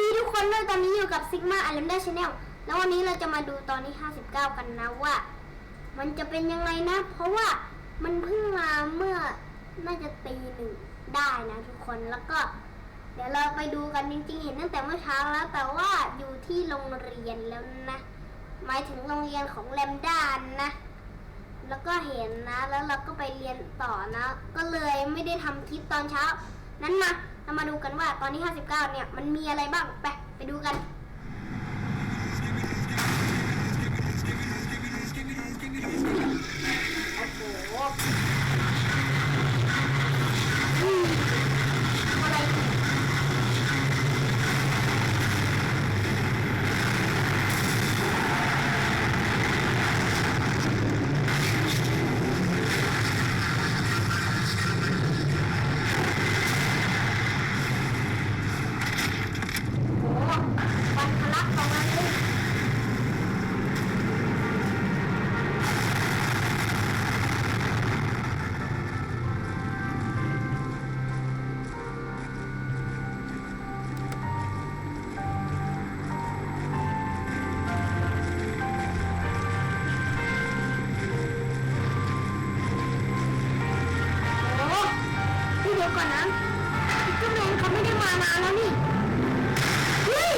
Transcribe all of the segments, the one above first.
ดีทุกคนด้วยตอนนี้อยู่กับ Sigma a l e m d a Channel แล้ววันนี้เราจะมาดูตอนที่ 59 กันนะว่า มันจะเป็นยังไงนะ เพราะว่ามันเพิ่งมาเมื่อน่าจะตีหนึ่งได้นะทุกคนแล้วก็ เดี๋ยวเราไปดูกันจริงๆ เห็นตั้งแต่เมื่อเช้าแล้ว แต่ว่าอยู่ที่โรงเรียนแล้วนะหมายถึงโรงเรียนของแลมดานนะ แล้วก็เห็นนะแล้วเราก็ไปเรียนต่อนะ ก็เลยไม่ได้ทำคลิปตอนเช้า นั้นมา เรามาดูกันว่าตอนนี้ 59 เนี่ย มันมีอะไรบ้าง ไป ไปดูกัน ก่อนนะพิกเกอร์แมนเขาไม่ได้มานานแล้วนี่เฮ้ย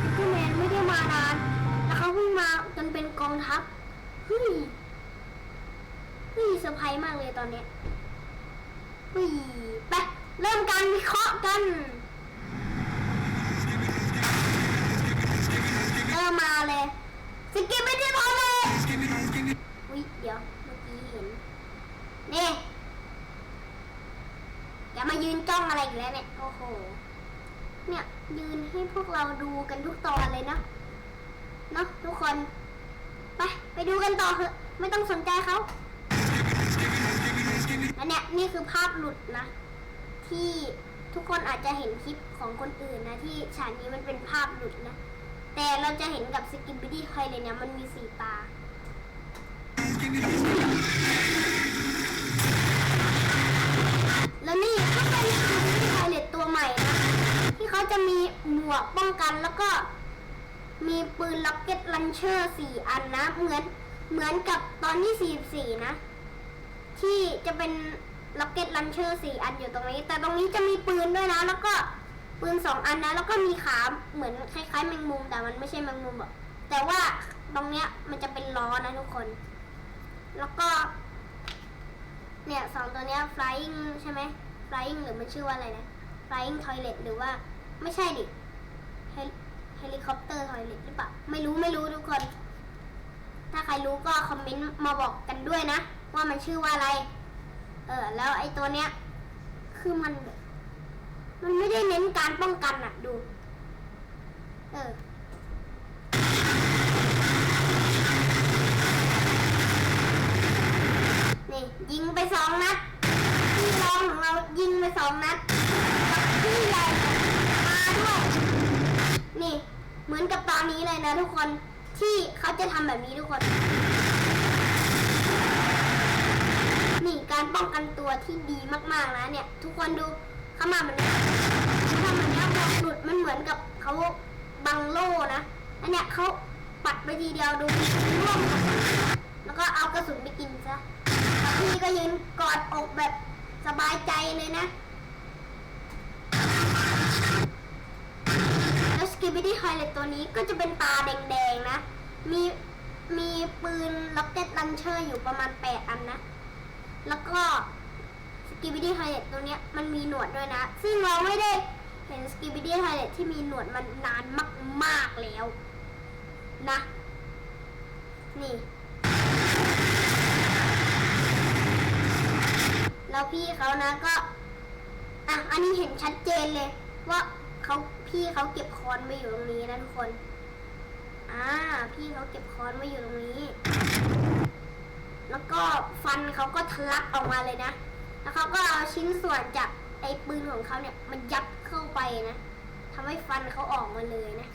พิกเกอร์แมนไม่ได้มานาน แล้วเขาเพิ่งมาจนเป็นกองทัพเฮ้ยเฮ้ยเซอร์ไพรส์มากเลยตอนเนี้ยเฮ้ยไปเริ่มการวิเคราะห์กันเริ่มมาเลยสกิปไม่ได้ทำเลยอุ้ยเดี๋ยวเมื่อกี้เห็นนี่ย จ้องอะไรอีกแล้วเนี่ย โอ้โห เนี่ย ยืนให้พวกเราดูกันทุกตอนเลยเนาะ เนาะทุกคน ไป ไปดูกันต่อเถอะ ไม่ต้องสนใจเขาแล้วเนี่ยนี่คือภาพหลุดนะ ที่ทุกคนอาจจะเห็นคลิปของคนอื่นนะ ที่ฉากนี้มันเป็นภาพหลุดนะ แต่เราจะเห็นกับสกินบิดี้ไคเลยเนี่ยมันมีสีตา จะมีหมวกป้องกันแล้วก็มีปืนล็อกเก็ตลันเชอร์สี่อันนะ เหมือนเหมือนกับตอนที่44นะ ที่จะเป็นล็อกเก็ตลันเชอร์สี่อันอยู่ตรงนี้ แต่ตรงนี้จะมีปืนด้วยนะ แล้วก็ปืนสองอันนะ แล้วก็มีขาเหมือนคล้ายๆแมงมุม แต่มันไม่ใช่แมงมุมอะแต่ว่าตรงเนี้ยมันจะเป็นล้อนะทุกคน แล้วก็ เนี่ยสองตัวเนี้ย flying ใช่ไหม flying หรือมันชื่อว่าอะไรนะ flying toilet หรือว่า ไม่ใช่ดิ helicopter toilet หรือเปล่า ไม่รู้ไม่รู้ทุกคน ถ้าใครรู้ก็คอมเมนต์มาบอกกันด้วยนะ ว่ามันชื่อว่าอะไร เออ แล้วไอ้ตัวเนี้ย คือมัน มันไม่ได้เน้นการป้องกันอะดู เออนี่ยิงไปสองนัดพี่รองของเรายิงไปสองนัด เหมือนกับตอนนี้เลยนะทุกคนที่เขาจะทำแบบนี้ทุกคน นี่การป้องกันตัวที่ดีมากๆนะเนี่ย ทุกคนดูเข้ามามันเขาทำแบบนี้พอหลุดมันเหมือนกับเขาบังโล่นะอันเนี้ยเขาปัดไปทีเดียวดูร่วงแล้วก็เอากระสุนไปกินซะพี่ก็ยืนกอดอกแบบสบายใจเลยนะ แล้วสกิบิดี้ไฮเลตตัวนี้ก็จะเป็นตาแดงๆนะ มีมีปืนล็อกเก็ตลันเชอร์อยู่ประมาณ 8 อันนะ แล้วก็สกิบิดี้ไฮเลตตัวเนี้ยมันมีหนวดด้วยนะ ซึ่งเราไม่ได้เห็นสกิบิดี้ไฮเลตที่มีหนวดมันนานมากๆแล้ว นะ นี่ แล้วพี่เขานะก็ อะ อันนี้เห็นชัดเจนเลยว่าเขา พี่เขาเก็บค้อนไว้อยู่ตรงนี้นะทุกคน อ่า พี่เขาเก็บค้อนไว้อยู่ตรงนี้ แล้วก็ฟันเขาก็ทะลักออกมาเลยนะ แล้วเขาก็เอาชิ้นส่วนจากไอ้ปืนของเขาเนี่ย มันยัดเข้าไปนะทำให้ฟันเขาออกมาเลยนะ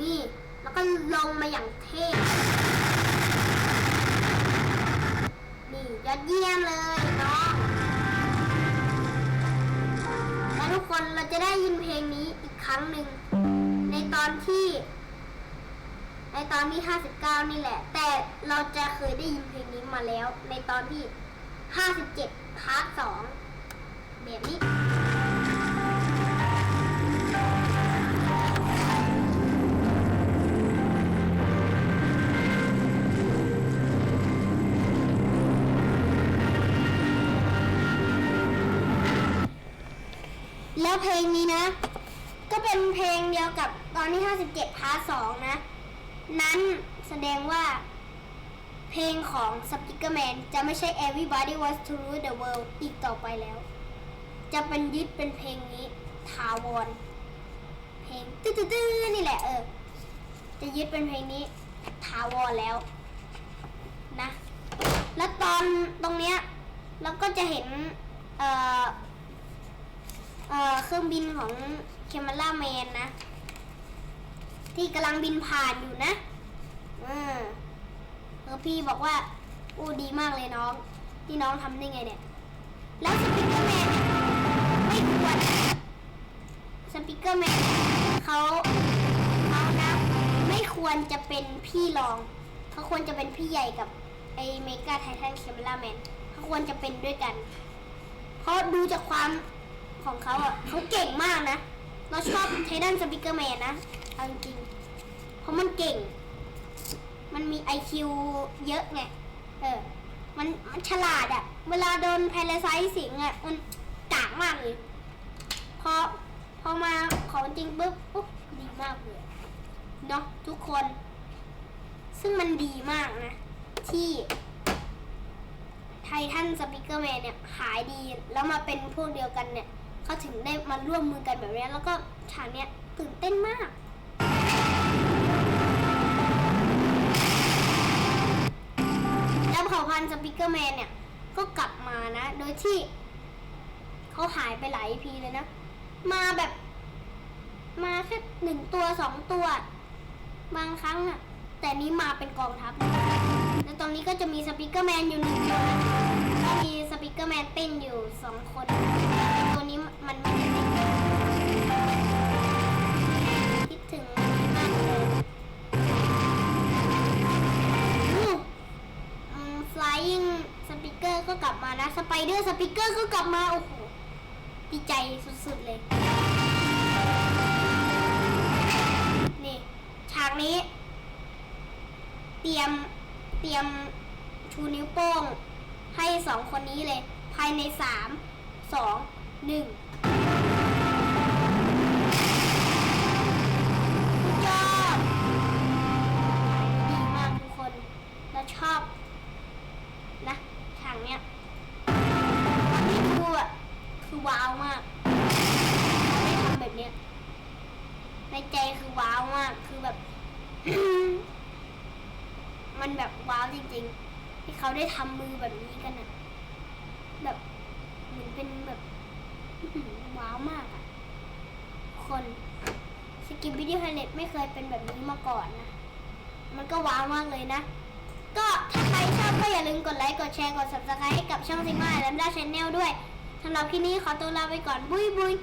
นี่ แล้วก็ลงมาอย่างเท่ นี่ เยี่ยมเลยน้องและทุกคนเราจะได้ยินเพลงนี้อีกครั้งหนึ่ง ในตอนที่ ในตอนที่ 59 นี่แหละ แต่เราจะเคยได้ยินเพลงนี้มาแล้ว ในตอนที่ 57พาร์ท2แบบนี้ แล้วเพลงนี้นะ ก็เป็นเพลงเดียวกับตอนที่ 57พาร์ท2นะ นั้นแสดงว่า เพลงของ Speaker Man จะไม่ใช่ Everybody Wants to Rule the World อีกต่อไปแล้ว จะเป็นยึดเป็นเพลงนี้ถาวรเพลงตื้อๆๆนี่แหละเออ จะยึดเป็นเพลงนี้ถาวรแล้วนะ แล้วตอนตรงเนี้ยเราก็จะเห็นเอ่อ เอ่อเครื่องบินของเคมาล่าแมนนะ ที่กำลังบินผ่านอยู่นะเออเออพี่บอกว่าอู้ดีมากเลยน้อง ที่น้องทำได้ไงเนี่ย แล้วสปิเกอร์แมนไม่ควรสปิเกอร์แมนเขาเขานะไม่ควรจะเป็นพี่รองเขาควรจะเป็นพี่ใหญ่กับไอเมกาไททันเคมาล่าแมนเขาควรจะเป็นด้วยกัน เพราะดูจากความ ของเขาอะเขาเก่งมากนะ เราชอบไททันสปิเกอร์แมนนะเอาจริงเพราะมันเก่ง มันมี IQ เยอะไง เออ มันมันฉลาดอะเวลาโดนแพลไซต์สิงอะมันกากมากเลย พอ พอมาของจริงปุ๊บอุ๊บดีมากเลยเนาะทุกคน ซึ่งมันดีมากนะ ที่ไททันสปิเกอร์แมนเนี่ย หายดีแล้วมาเป็นพวกเดียวกันเนี่ย เขาถึงได้มาร่วมมือกันแบบนี้แล้วก็ฉากเนี้ยตื่นเต้นมาก แล้วเผ่าพันธุ์สปิเกอร์แมนเนี่ย ก็กลับมานะ โดยที่เขาหายไปหลายพีเลยนะ มาแบบ มาแค่หนึ่งตัวสองตัว บางครั้งอะแต่นี้มาเป็นกองทัพ แล้วตรงนี้ก็จะมีสปิเกอร์แมนอยู่หนึ่งตัวนะ มีสปิเกอร์แมนเต้นอยู่สองคน ตัวนี้มันไม่ได้เต้นคิดถึงมากเลยอู้อืม flying speaker ก็กลับมานะ spider speaker ก็กลับมา โอ้โหดีใจสุดๆเลย นี่ ฉากนี้ เตรียมเตรียมชูนิ้วโป้ง ให้สองคนนี้เลย ภายในสามสองหนึ่งสุดยอดดีมากทุกคนเราชอบนะฉากเนี้ยตอนที่ดูอะคือว้าวมากได้ทำแบบเนี้ยในใจคือว้าวมากคือแบบ มันแบบว้าวจริงๆ ที่เขาได้ทำมือแบบนี้กันอะแบบเหมือนเป็นแบบว้าวมากอะคนสกิปวิดีโอไฮเลตไม่เคยเป็นแบบนี้มาก่อนนะ มันก็ว้าวมากเลยนะ ก็ถ้าใครชอบก็อย่าลืมกดไลค์ กดแชร์ กด subscribe ให้กับช่องซิง m าแลมด้าชแนลด้วยสำหรับคลิปนี้ขอตัวลาไปก่อน บุยบุย